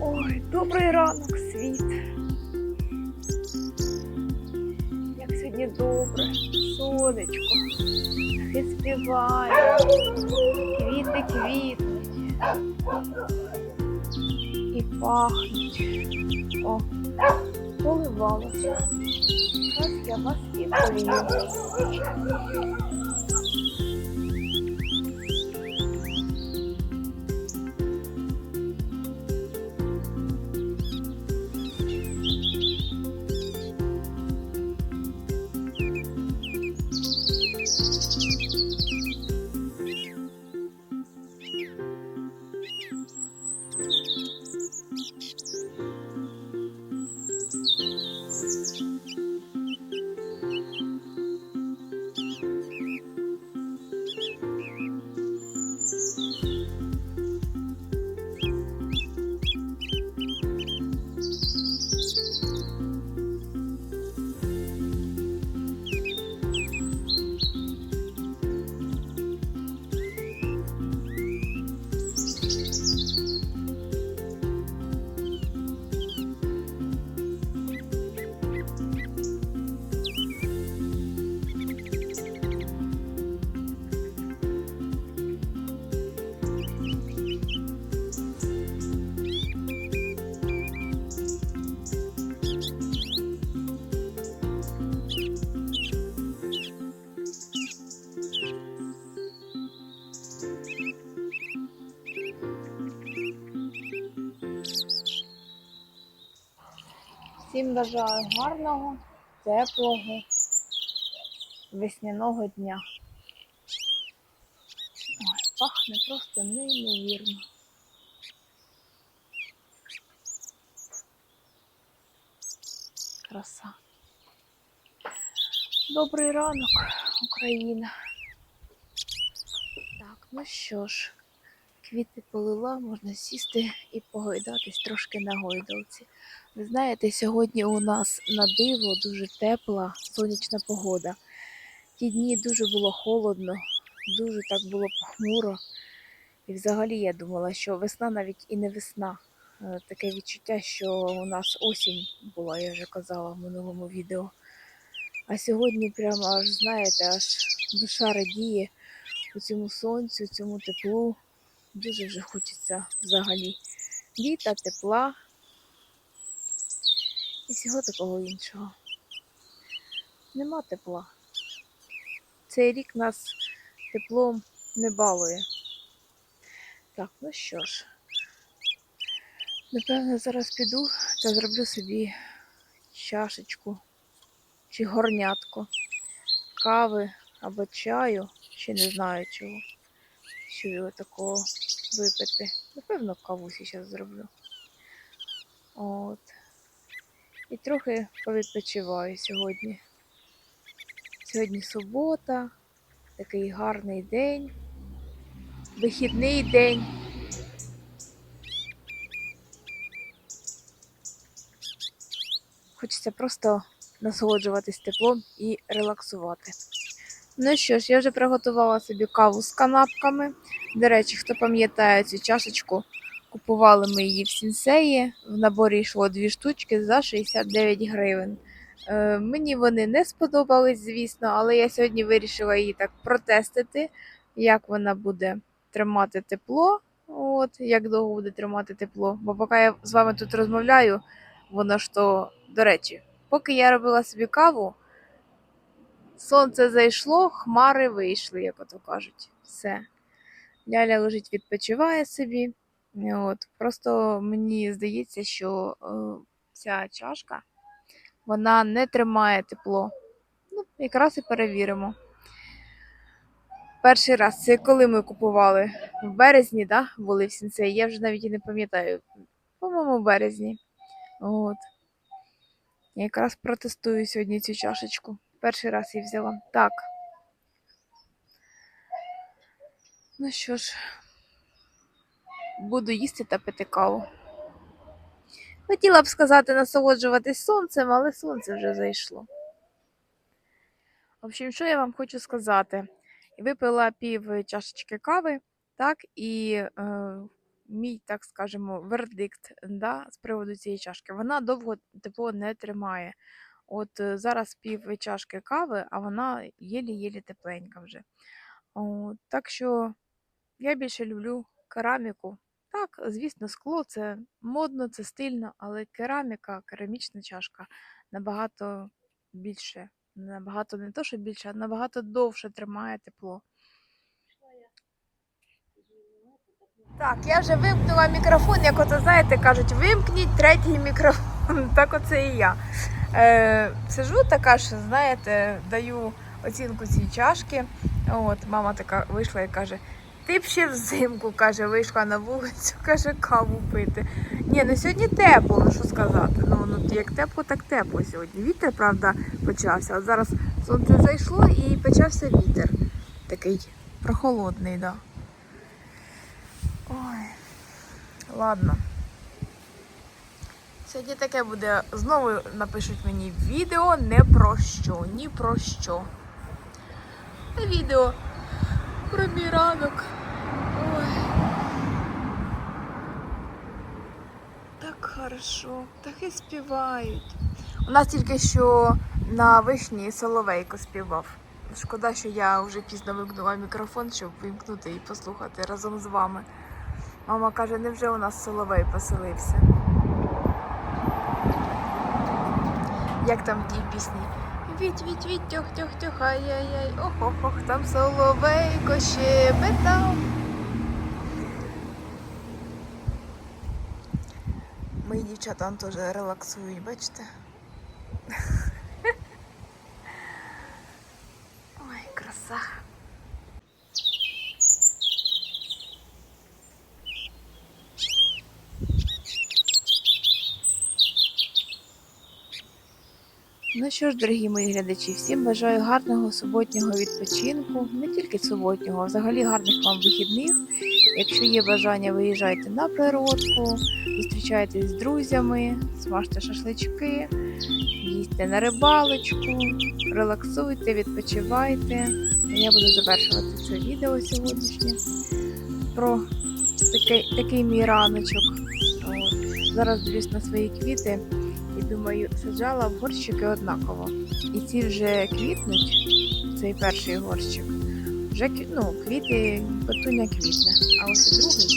Ой, добрий ранок, світ. Як сьогодні добре, сонечко. Птахи співають, квіти квітнуть. І пахнуть. О, поливалося. Зараз я вас і Всім бажаю гарного, теплого, весняного дня. Ой, пахне просто неймовірно. Краса. Добрий ранок, Україна. Так, ну що ж, квіти полила, можна сісти і погойдатись трошки на гойдалці. Ви знаєте, сьогодні у нас на диво дуже тепла сонячна погода. Ті дні дуже було холодно, дуже так було похмуро. І взагалі я думала, що весна навіть і не весна. Е, Таке відчуття, що у нас осінь була, я вже казала в минулому відео. А сьогодні прямо аж, знаєте, аж душа радіє у цьому сонцю, цьому теплу. Дуже вже хочеться взагалі літа, тепла і всього такого іншого. Нема тепла. Цей рік нас теплом не балує. Так, ну що ж, напевно, зараз піду та зроблю собі чашечку чи горнятко кави або чаю, ще не знаю чого. Його такого випити. Напевно, каву зараз зроблю. От. І трохи повідпочиваю сьогодні. Сьогодні субота, такий гарний день, вихідний день. Хочеться просто насолоджуватись теплом і релаксувати. Ну що ж, я вже приготувала собі каву з канапками. До речі, хто пам'ятає цю чашечку, купували ми її в сінсеї. В наборі йшло дві штучки за 69 гривень. Е, мені вони не сподобались, звісно, але я сьогодні вирішила її так протестити, як вона буде тримати тепло. От, як довго буде тримати тепло. Бо поки я з вами тут розмовляю, воно ж то, до речі, поки я робила собі каву, сонце зайшло, хмари вийшли, як ото кажуть. Все. Ляля лежить, відпочиває собі. От. Просто мені здається, що е, ця чашка вона не тримає тепло. Ну, якраз і перевіримо. Перший раз це коли ми купували в березні, да, були в сінцеї. Я вже навіть і не пам'ятаю. По-моєму, в березні. От. Я якраз протестую сьогодні цю чашечку. Перший раз її взяла. Так. Ну що ж, буду їсти та пити каву. Хотіла б сказати насолоджуватись сонцем, але сонце вже зайшло. В общем, що я вам хочу сказати? Випила пів чашечки кави Так, і е, мій, так скажемо, вердикт да, з приводу цієї чашки. Вона довго тепло не тримає. От е, зараз пів чашки кави, а вона єлі-єлі тепленька вже. От, так що я більше люблю кераміку. Так, звісно, скло це модно, це стильно, але кераміка, керамічна чашка набагато більше, набагато не то, що більше, а набагато довше тримає тепло. Так, я вже вимкнула мікрофон, як ото знаєте, кажуть, вимкніть третій мікрофон. Так оце і я. Е, сижу така ж, знаєте, даю оцінку цій чашки. От, мама така вийшла і каже: ти б ще взимку, каже, вийшла на вулицю, каже, каву пити. Ні, ну сьогодні тепло, ну що сказати. Ну, ну як тепло, так тепло сьогодні. Вітер, правда, почався. От зараз сонце зайшло і почався вітер. Такий прохолодний, да. Ой, ладно. Сьогодні таке буде. Знову напишуть мені відео не про що, ні про що. Відео про мій ранок. Ой. Так хорошо, так і співають. У нас тільки що на вишні Соловейко співав. Шкода, що я вже пізно вимкнула мікрофон, щоб вимкнути і послухати разом з вами. Мама каже, невже у нас Соловей поселився? Як там в тій пісні? Віть, віть, віть, тьох, тьох, тьох, ай-яй-яй, ох, ох, ох, там соловейко щебетав. Мої дівчата теж релаксують, бачите? Ой, краса. Ну що ж, дорогі мої глядачі, всім бажаю гарного суботнього відпочинку, не тільки суботнього, а взагалі гарних вам вихідних. Якщо є бажання, виїжджайте на природку, зустрічайтесь з друзями, смажте шашлички, їсьте на рибалочку, релаксуйте, відпочивайте. Я буду завершувати це відео сьогоднішнє про такий, такий мій раночок. Зараз дивлюсь на свої квіти думаю, саджала горщики однаково. І ці вже квітнуть, цей перший горщик. Вже ну, квіти, петуня квітне. А ось другий,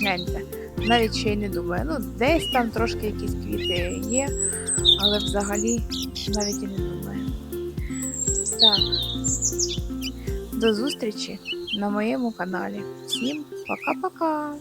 гляньте, навіть ще й не думаю. Ну, десь там трошки якісь квіти є, але взагалі навіть і не думаю. Так. До зустрічі на моєму каналі. Всім пока-пока!